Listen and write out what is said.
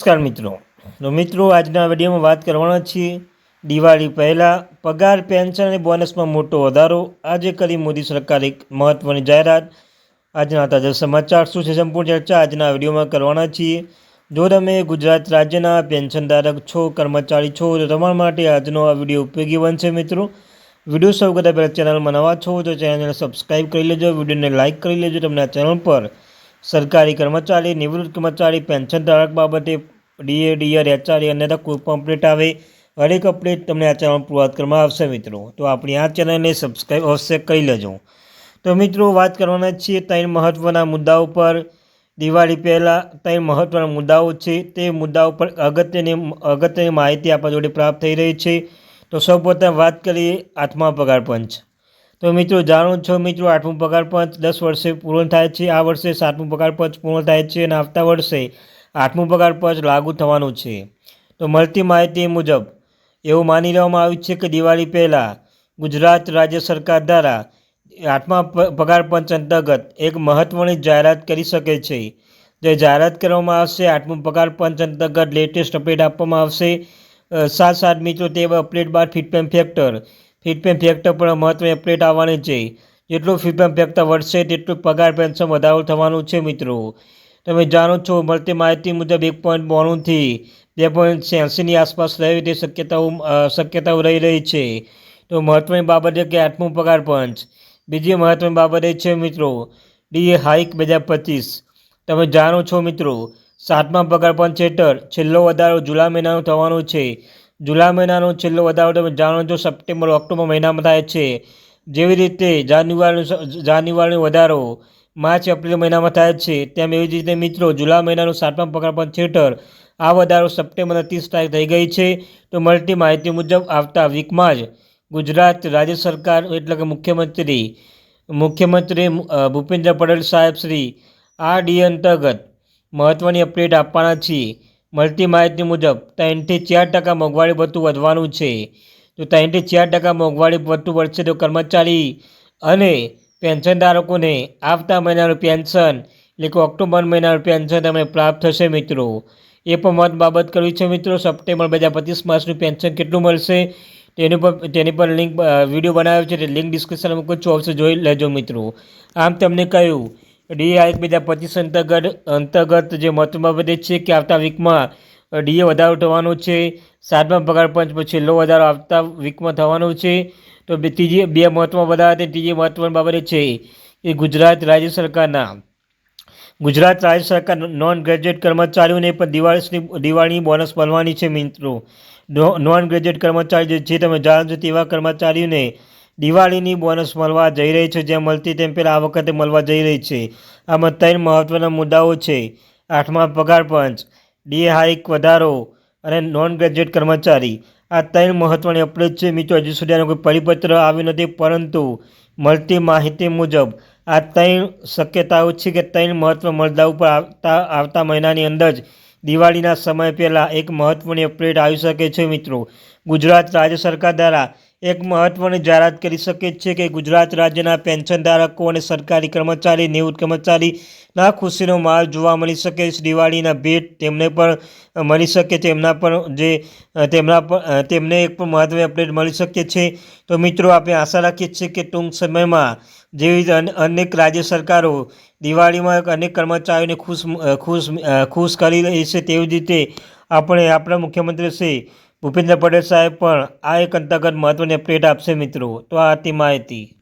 નમસ્કાર મિત્રો. તો મિત્રો, આજના વિડીયોમાં વાત કરવાના છીએ દિવાળી પહેલાં પગાર, પેન્શન અને બોનસમાં મોટો વધારો. આજે કરી મોદી સરકારે એક મહત્ત્વની જાહેરાત. આજના તાજા સમાચાર શું છે સંપૂર્ણ ચર્ચા આજના વિડીયોમાં કરવાના છીએ. જો તમે ગુજરાત રાજ્યના પેન્શનધારક છો, કર્મચારી છો, તો તમારા માટે આજનો આ વીડિયો ઉપયોગી બનશે મિત્રો. વીડિયો સૌ કરતાં પહેલાં ચેનલમાં નવા છો, તો ચેનલને સબસ્ક્રાઈબ કરી લેજો. વિડીયોને લાઇક કરી લેજો. તમને આ ચેનલ પર સરકારી કર્મચારી, નિવૃત્ત કર્મચારી, પેન્શન ધારક બાબતે ડીએ, ડીઆર, એચઆરએ અન્યથા કોઈ પણ અપડેટ આવે. હરેક અપડેટ તમને આ ચેનલ પૂર્વાત કરવામાં આવશે મિત્રો. તો આપણી આ ચેનલને સબસ્ક્રાઈબ અવશ્ય કરી લેજો. તો મિત્રો, વાત કરવાના છીએ ત્રણ મહત્ત્વના મુદ્દાઓ પર. દિવાળી પહેલાં ત્રણ મહત્ત્વના મુદ્દાઓ છે. તે મુદ્દાઓ પર અગત્યની અગત્યની માહિતી આપણા જોડે પ્રાપ્ત થઈ રહી છે. તો સૌપ્રથમ વાત કરીએ આઠમા પગાર પંચ. તો મિત્રો, જાણો છો મિત્રો, આઠમું પગાર પંચ દસ વર્ષે પૂર્ણ થાય છે. આ વર્ષે સાતમું પગાર પંચ પૂર્ણ થાય છે અને આવતા વર્ષે આઠમું પગાર પંચ લાગુ થવાનું છે. તો મળતી માહિતી મુજબ, એવું માની લેવામાં આવ્યું છે કે દિવાળી પહેલાં ગુજરાત રાજ્ય સરકાર દ્વારા આઠમા પગાર પંચ અંતર્ગત એક મહત્ત્વની જાહેરાત કરી શકે છે. જે જાહેરાત કરવામાં આવશે, આઠમું પગાર પંચ અંતર્ગત લેટેસ્ટ અપડેટ આપવામાં આવશે. સાત સાત મિત્રો, તે અપડેટ બાદ ફીડબેક ફેક્ટર ફીડબેક ફેક્ટર પણ મહત્વની અપડેટ આવવાની છે. જેટલું ફીડબેક ફેક્ટર વધશે તેટલું પગાર પેન્શન વધારો થવાનું છે મિત્રો. તમે જાણો છો, મળતી માહિતી મુજબ એક પોઈન્ટ બોણુંથી બે પોઈન્ટ છ્યાસીની આસપાસ રહે તે શક્યતાઓ શક્યતાઓ રહી રહી છે. તો મહત્વની બાબત એ કે આઠમું પગાર પંચ. બીજી મહત્વની બાબત એ છે મિત્રો ડીએ હાઇક બે હજાર પચીસ. તમે જાણો છો મિત્રો, સાતમા પગાર પંચ હેઠળ છેલ્લો વધારો જુલાઈ મહિનાનો થવાનો છે. જુલાઈ મહિનાનો છેલ્લો વધારો જાણો છો, સપ્ટેમ્બર, ઓક્ટોબર મહિનામાં થાય છે. જેવી રીતે જાન્યુઆરીનો જાન્યુઆરીનો વધારો માર્ચ, એપ્રિલ મહિનામાં થાય છે, તેમ એવી જ રીતે મિત્રો જુલાઈ મહિનાનો સાતમા પણ હેઠળ આ વધારો સપ્ટેમ્બરના ત્રીસ તારીખ થઈ ગઈ છે. તો મળતી માહિતી મુજબ આવતા વીકમાં જ ગુજરાત રાજ્ય સરકાર એટલે કે મુખ્યમંત્રી મુખ્યમંત્રી ભૂપેન્દ્ર પટેલ સાહેબ શ્રી આ ડી અંતર્ગત મહત્ત્વની અપડેટ આપવાના છીએ. મળતી માહિતી મુજબ ત્રણથી ચાર ટકા મોંઘવારી ભથ્થું વધવાનું છે. તો ત્રણથી ચાર ટકા મોંઘવારી ભથ્થું વધશે તો કર્મચારી અને પેન્શનધારકોને આવતા મહિનાનું પેન્શન એટલે કે ઓક્ટોબર મહિનાનું પેન્શન તમને પ્રાપ્ત થશે મિત્રો. એ પણ મત બાબત કરવી છે મિત્રો. સપ્ટેમ્બર બે હજાર પચીસ માસનું પેન્શન કેટલું મળશે તેની પર તેની પર લિંક વીડિયો બનાવ્યો છે. તે લિંક ડિસ્ક્રિપ્શનમાં મૂકું છું અવશ્ય જોઈ લેજો મિત્રો. આમ તમને કહ્યું ડીએ બે હજાર પચીસ અંતર્ગત અંતર્ગત જે મહત્વમાં વધે છે કે આવતા વીકમાં ડીએ વધારો થવાનો છે. સાતમા પગાર પંચ પર છેલ્લો વધારો આવતા વીકમાં થવાનો છે. તો ત્રીજી, બે મહત્વમાં વધારા હતી ત્રીજી મહત્વની બાબત છે એ ગુજરાત રાજ્ય સરકારના ગુજરાત રાજ્ય સરકાર નોન ગ્રેજ્યુએટ કર્મચારીઓને પણ દિવાળી દિવાળીની બોનસ મળવાની છે મિત્રો. નોન ગ્રેજ્યુએટ કર્મચારી જે તમે જાણો છો તેવા કર્મચારીઓને દિવાળીની બોનસ મળવા જઈ રહી છે જેમ મળતી તેમ પહેલાં આ વખતે મળવા જઈ રહી છે. આમાં ત્રણ મહત્ત્વના મુદ્દાઓ છે. આઠમા પગાર પંચ ડીએ હાઇક વધારો અને નોન ગ્રેજ્યુએટ કર્મચારી. આ ત્રણ મહત્ત્વની અપડેટ છે. મિત્રો, હજુ સુધી આનો કોઈ પરિપત્ર આવ્યો નથી, પરંતુ મળતી માહિતી મુજબ આ ત્રણ શક્યતાઓ છે કે ત્રણ મહત્ત્વ મુદ્દા ઉપર આવતા આવતા મહિનાની અંદર જ દિવાળીના સમય પહેલાં એક મહત્ત્વની અપડેટ આવી શકે છે, મિત્રો. ગુજરાત રાજ્ય સરકાર દ્વારા એક મહત્ત્વની જાહેરાત કરી શકે છે કે ગુજરાત રાજ્યના પેન્શન ધારકો અને સરકારી કર્મચારી, નિવૃત્ત કર્મચારીના ખુશીનો માર જોવા મળી શકે. છે દિવાળીના ભેટ તેમને પણ મળી શકે. તેમના પણ જે, તેમના પણ તેમને એક પણ મહત્ત્વની અપડેટ મળી શકે છે. તો મિત્રો, આપણે આશા રાખીએ છીએ કે ટૂંક સમયમાં જેવી અનેક રાજ્ય સરકારો દિવાળીમાં અનેક કર્મચારીઓને ખુશ ખુશ ખુશ કરી રહી છે. તેવી રીતે આપણે આપણા મુખ્યમંત્રી શ્રી ભૂપેન્દ્ર પટેલ સાહેબ પણ આ એક અંતર્ગત મહત્ત્વની અપડેટ આપશે મિત્રો. તો આ હતી માહિતી.